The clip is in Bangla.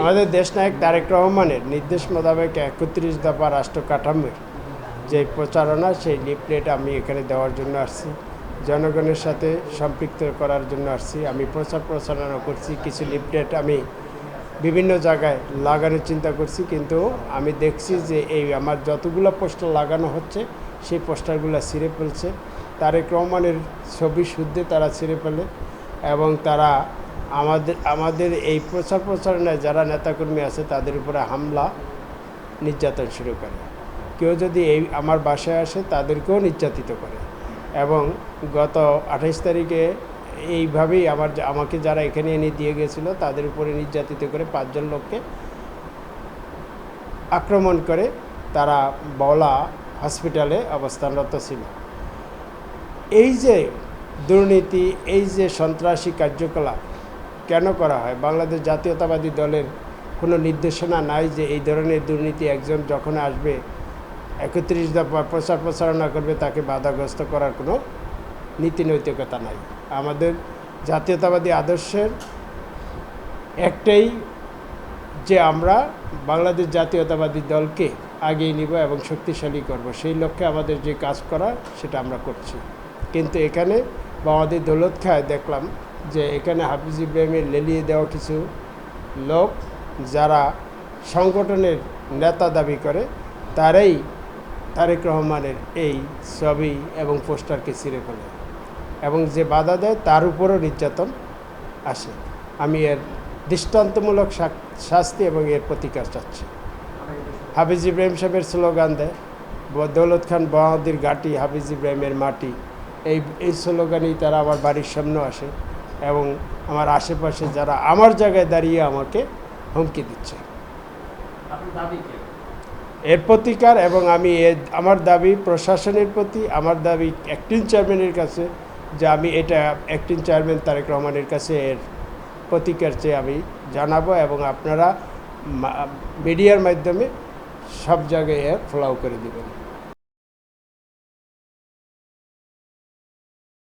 আমাদের দেশনায়ক তারেক রহমানের নির্দেশ মোতাবেক একত্রিশ দফা রাষ্ট্র কাঠামোর যে প্রচারণা, সেই লিফলেট আমি এখানে দেওয়ার জন্য আসছি। জনগণের সাথে সম্পৃক্ত করার জন্য আসছি। আমি প্রচার প্রচারণা করছি, কিছু লিফলেট আমি বিভিন্ন জায়গায় লাগানোর চিন্তা করছি। কিন্তু আমি দেখছি যে এই আমার যতগুলো পোস্টার লাগানো হচ্ছে, সেই পোস্টারগুলো ছিঁড়ে ফেলছে। তারেক রহমানের ছবি শুদ্ধে তারা ছিঁড়ে ফেলে এবং তারা আমাদের আমাদের এই প্রচার প্রচারণায় যারা নেতাকর্মী আছে, তাদের উপরে হামলা, নির্যাতন শুরু করে। কেউ যদি এই আমার বাসায় আসে, তাদেরকেও নির্যাতিত করে। এবং গত আঠাইশ তারিখে এইভাবেই আমার আমাকে যারা এখানে এনে দিয়ে গেছিল, তাদের উপরে নির্যাতিত করে পাঁচজন লোককে আক্রমণ করে তারা বলা হসপিটালে অবস্থানরত ছিল। এই যে দুর্নীতি, এই যে সন্ত্রাসী কার্যকলাপ কেন করা হয়? বাংলাদেশ জাতীয়তাবাদী দলের কোনো নির্দেশনা নাই যে এই ধরনের দুর্নীতি একজন যখন আসবে, একত্রিশ দফা প্রচার প্রচারণা করবে, তাকে বাধাগ্রস্ত করার কোনো নীতি নৈতিকতা নাই। আমাদের জাতীয়তাবাদী আদর্শের একটাই যে আমরা বাংলাদেশ জাতীয়তাবাদী দলকে আগিয়ে নিব এবং শক্তিশালী করব, সেই লক্ষ্যে আমাদের যে কাজ করা, সেটা আমরা করছি। কিন্তু এখানে বা আমাদের দৌলত খায় দেখলাম যে এখানে হাফিজ ইব্রাহিমের লেলিয়ে দেওয়া কিছু লোক যারা সংগঠনের নেতা দাবি করে, তারাই তারেক রহমানের এই ছবি এবং পোস্টারকে ছিঁড়ে ফেলে এবং যে বাধা দেয় তার উপরও নির্যাতন আসে। আমি এর দৃষ্টান্তমূলক শাস্তি এবং এর প্রতিকার চাচ্ছি। হাফিজ ইব্রাহিম সাহেবের স্লোগান দেয় দৌলত খান বাহাদির ঘাটি হাফিজ ইব্রাহিমের মাটি। এই এই স্লোগানেই তারা আমার বাড়ির সামনে আসে। এবং আমার আশেপাশে যারা আমার জায়গায় দাঁড়িয়ে আমাকে হুমকি দিচ্ছে। দাবি এর প্রতিকার এবং আমি আমার দাবি প্রশাসনের প্রতি আমার দাবি অ্যাক্টিং চেয়ারম্যানের কাছে যে আমি এটা অ্যাক্টিং চেয়ারম্যান তারেক রহমানের কাছে এর প্রতিকার চেয়ে আমি জানাব এবং আপনারা মিডিয়ার মাধ্যমে সব জায়গায় এর ফ্লাও করে দেবেন।